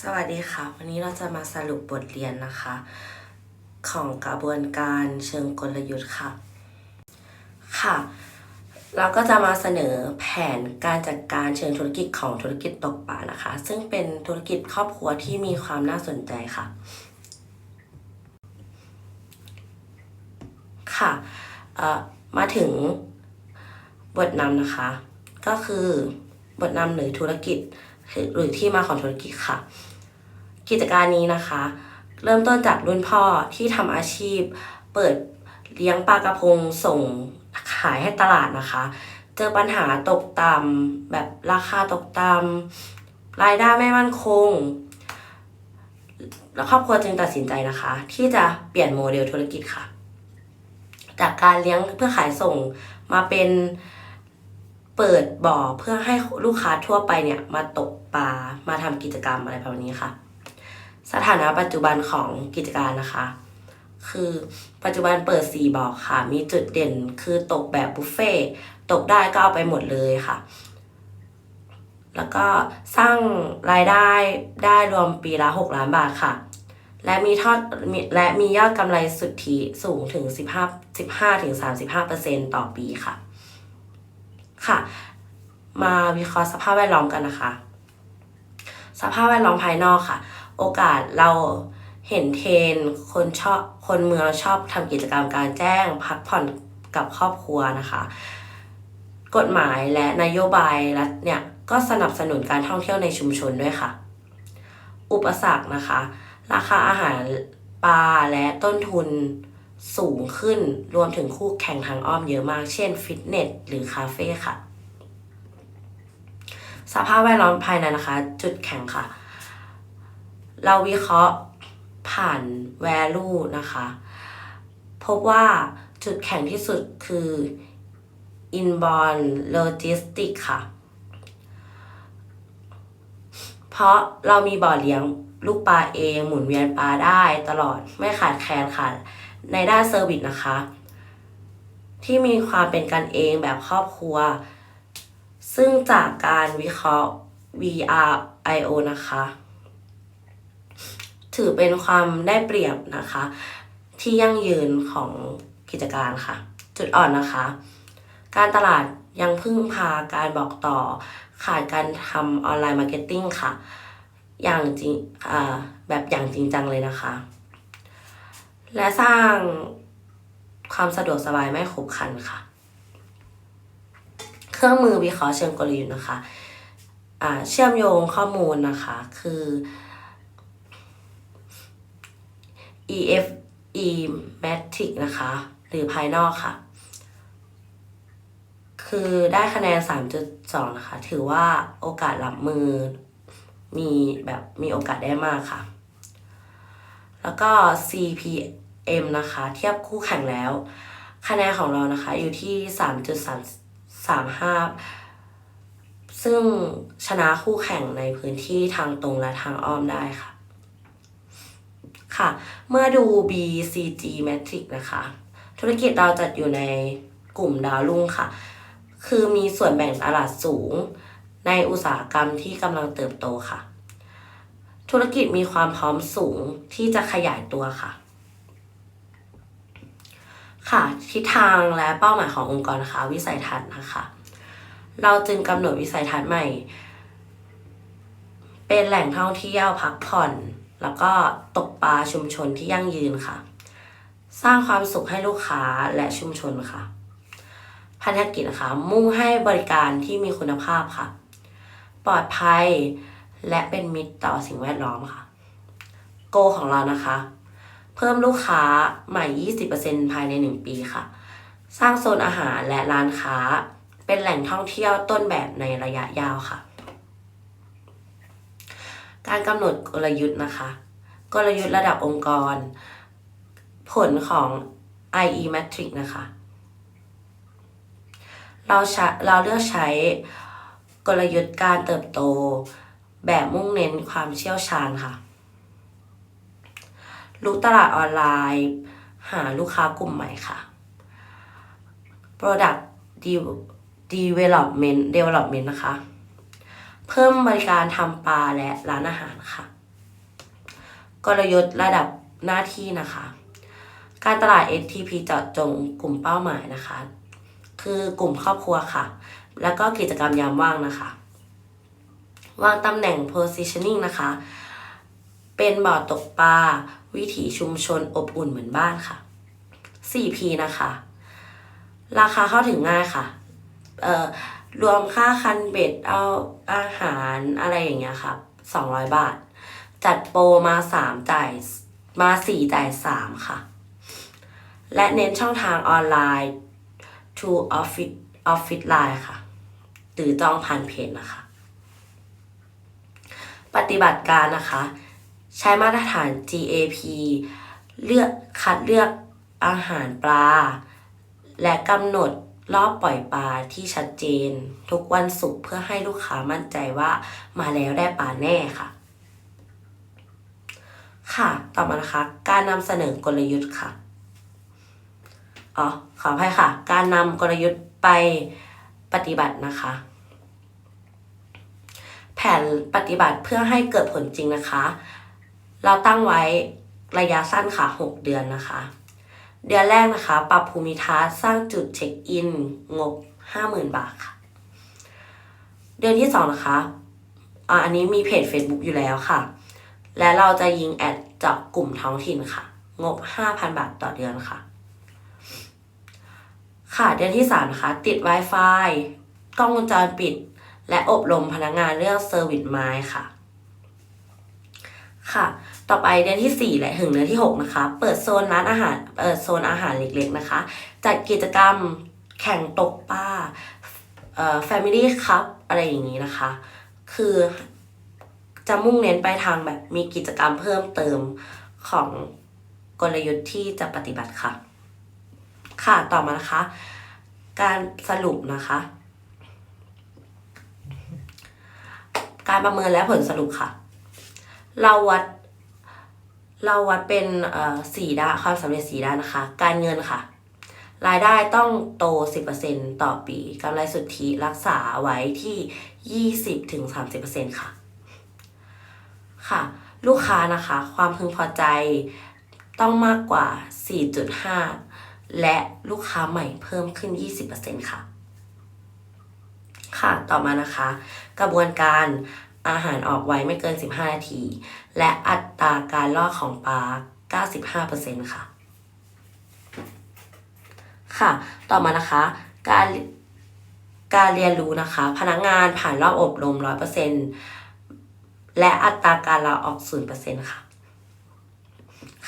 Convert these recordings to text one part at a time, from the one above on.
สวัสดีค่ะ วันนี้เราจะมาสรุปบทเรียนนะคะ ของกระบวนการเชิงกลยุทธ์ค่ะ ค่ะ เราก็จะมาเสนอแผนการจัดการเชิงธุรกิจของธุรกิจตกปลานะคะ ซึ่งเป็นธุรกิจครอบครัวที่มีความน่าสนใจค่ะ ค่ะมาถึงบทนำนะคะ ก็คือบทนำหรือธุรกิจ หรือที่มาของธุรกิจค่ะ กิจการนี้นะคะ เริ่มต้นจากรุ่นพ่อที่ทำอาชีพ เปิดเลี้ยงปลากระพงส่งขายให้ตลาดนะคะ เจอปัญหาตกต่ำแบบราคาตกต่ำรายได้ไม่มั่นคง แล้วครอบครัวจึงตัดสินใจนะคะ ที่จะเปลี่ยนโมเดลธุรกิจค่ะ จากการเลี้ยงเพื่อขายส่งมาเป็น เปิดบ่อเพื่อให้ลูกค้าทั่วไปเนี่ยมาตกปลามาทำกิจกรรมอะไรแบบนี้ค่ะ สถานะปัจจุบันของกิจการนะคะ คือปัจจุบันเปิด 4บ่อค่ะ มีจุดเด่นคือตกแบบบุฟเฟ่ตกได้ก็เอาไปหมดเลยค่ะ แล้วก็สร้างรายได้ได้รวมปีละ 6 ล้านบาทค่ะ และมีทอดมีและมียอดกำไรสุทธิสูงถึง 15 15ถึง35%ต่อปีค่ะ ค่ะ มาวิเคราะห์สภาพแวดล้อมกันนะคะ สภาพแวดล้อมภายนอกค่ะ โอกาสเราเห็นเทนคนชอบคนเมืองชอบทำกิจกรรมการแจ้งพักผ่อนกับครอบครัวนะคะ กฎหมายและนโยบายรัฐเนี่ยก็สนับสนุนการท่องเที่ยวในชุมชนด้วยค่ะ อุปสรรคนะคะ ราคาอาหารปลาและต้นทุน สูงขึ้นรวมถึงคู่แข่งทางอ้อมเยอะมาก เช่นฟิตเนสหรือคาเฟ่ค่ะ สภาพแวดล้อมภายในนะคะ จุดแข็งค่ะ เราวิเคราะห์ผ่าน value นะคะ พบว่าจุดแข็งที่สุดคือ inbound logistics ค่ะ เพราะเรามีบ่อเลี้ยงลูกปลาเอง หมุนเวียนปลาได้ตลอดไม่ขาดแคลนค่ะ ในด้านเซอร์วิสนะคะ ที่มีความเป็นกันเองแบบครอบครัว ซึ่งจากการวิเคราะห์ VRIO นะคะ ถือเป็นความได้เปรียบนะคะ ที่ยั่งยืนของกิจการค่ะ จุดอ่อนนะคะ การตลาดยังพึ่งพาการบอกต่อขาดการทำออนไลน์มาร์เก็ตติ้งค่ะ อย่างจริงอ่าแบบอย่างจริงจังเลยนะคะ และสร้างความสะดวกสบายไม่ขบขันค่ะ เครื่องมือวิเคราะห์เชิงกลยุทธ์นะคะอ่าเชื่อมโยงข้อมูลนะคะ คือ EFE Matrix นะคะ หรือภายนอกค่ะ คือได้คะแนน 3.2 นะคะ ถือว่าโอกาสรับมือมีแบบมีโอกาสได้มากค่ะ แล้วก็ CP M นะคะ เทียบคู่แข่งแล้ว คะแนนของเรานะคะอยู่ที่ 3.35 ซึ่งชนะคู่แข่งในพื้นที่ทางตรงและทางอ้อมได้ค่ะ ค่ะ เมื่อดู BCG Matrix นะคะ ธุรกิจเราจัดอยู่ในกลุ่มดาวรุ่งค่ะ คือมีส่วนแบ่งตลาดสูงในอุตสาหกรรมที่กำลังเติบโตค่ะ ธุรกิจมีความพร้อมสูงที่จะขยายตัวค่ะ ค่ะทิศทางและเป้าหมายขององค์กรนะคะ วิสัยทัศน์นะคะ เราจึงกำหนดวิสัยทัศน์ใหม่ เป็นแหล่งท่องเที่ยวพักผ่อน แล้วก็ตกปลาชุมชนที่ยั่งยืนค่ะ สร้างความสุขให้ลูกค้าและชุมชนค่ะพันธกิจนะคะ มุ่งให้บริการที่มีคุณภาพค่ะ ปลอดภัยและเป็นมิตรต่อสิ่งแวดล้อมค่ะ โกของเรานะคะ เพิ่มลูกค้าใหม่ 20%ภายใน 1 ปีค่ะ สร้างโซนอาหารและร้านค้า เป็นแหล่งท่องเที่ยวต้นแบบในระยะยาวค่ะ การกำหนดกลยุทธ์นะคะ กลยุทธ์ระดับองค์กร ผลของ IE Matrix นะคะ เราใช้เราเลือกใช้กลยุทธ์การเติบโต แบบมุ่งเน้นความเชี่ยวชาญค่ะ รู้ตลาดออนไลน์ หาลูกค้ากลุ่มใหม่ค่ะ Product Development Development นะคะ เพิ่มบริการทำปลาและร้านอาหารค่ะ กลยุทธ์ระดับหน้าที่นะคะ การตลาด STP เจาะจงกลุ่มเป้าหมายนะคะ คือกลุ่มครอบครัวค่ะ แล้วก็กิจกรรมยามว่างนะคะวางตำแหน่ง positioning นะคะ เป็นบ่อตกปลา วิถีชุมชนอบอุ่นเหมือนบ้านค่ะ 4P นะคะ ราคาเข้าถึงง่ายค่ะ เอ่อ รวมค่าคันเบ็ดเอาอาหารอะไรอย่างเงี้ยค่ะ200 บาท จัดโปรมา 3 จ่ายมา 4 จ่าย 3 ค่ะ และเน้นช่องทางออนไลน์ to office office line ค่ะ หรือจองผ่านเพจนะคะ ปฏิบัติการนะคะ ใช้มาตรฐาน GAP เลือกคัดเลือกอาหารปลา และกำหนดรอบปล่อยปลาที่ชัดเจน ทุกวันศุกร์เพื่อให้ลูกค้ามั่นใจว่ามาแล้วได้ปลาแน่ค่ะ ค่ะ ต่อมานะคะ การนำเสนอกลยุทธ์ค่ะ อ๋อ ขออภัยค่ะ การนำกลยุทธ์ไปปฏิบัตินะคะ แผนปฏิบัติเพื่อให้เกิดผลจริงนะคะ เราตั้งไว้ระยะสั้นค่ะ 6 เดือนนะคะ เดือนแรกนะคะ ปรับภูมิทัศน์สร้างจุดเช็คอิน งบ 50,000 บาทค่ะ เดือนที่ 2 นะคะอ่าอันนี้มีเพจ Facebook อยู่แล้วค่ะ และเราจะยิงแอดจาะกลุ่มท้องถิ่นค่ะ งบ 5,000 บาทต่อเดือนค่ะ ค่ะ เดือนที่ 3 นะคะ ติด Wi-Fi กล้องวงจรปิด และอบรมพนักงานเรื่องเซอร์วิสไม้ค่ะ ค่ะ ต่อไปเดือนที่ 4 และถึงเดือนที่ 6 นะคะ เปิดโซนร้านอาหาร เปิดโซนอาหารเล็กๆนะคะ จัดกิจกรรมแข่งตกปลาเอ่อ Family Cup อะไรอย่างนี้นะคะ คือจะมุ่งเน้นไปทางแบบมีกิจกรรมเพิ่มเติมของกลยุทธ์ที่จะปฏิบัติค่ะ ค่ะ ต่อมานะคะ การสรุปนะคะ การประเมินและผลสรุปค่ะ เราวัด เราวัดเป็นเอ่อสี่ด้านความสำเร็จสี่ด้านนะคะ การเงินค่ะ รายได้ต้องโต 10%ต่อปีกำไรสุทธิรักษาไว้ที่ 20-30%ค่ะ ค่ะ ลูกค้านะคะ ความพึงพอใจต้องมากกว่า 4.5 และลูกค้าใหม่เพิ่มขึ้น 20%ค่ะค่ะ ต่อมานะคะ กระบวนการ อาหารออกไวไม่เกิน 15 นาที และอัตราการลอกของปลา 95%ค่ะ ค่ะ ต่อมานะคะ การการเรียนรู้นะคะ พนักงานผ่านรอบอบรม 100%และอัตราการลาออก 0%ค่ะ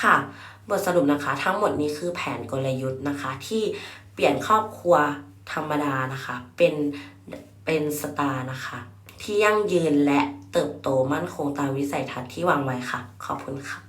ค่ะ บทสรุปนะคะ ทั้งหมดนี้คือแผนกลยุทธ์นะคะ ที่เปลี่ยนครอบครัวธรรมดานะคะ เป็นเป็นสตาร์นะคะ ที่ยั่งยืนและเติบโตมั่นคงตามวิสัยทัศน์ที่วางไว้ค่ะ ขอบคุณค่ะ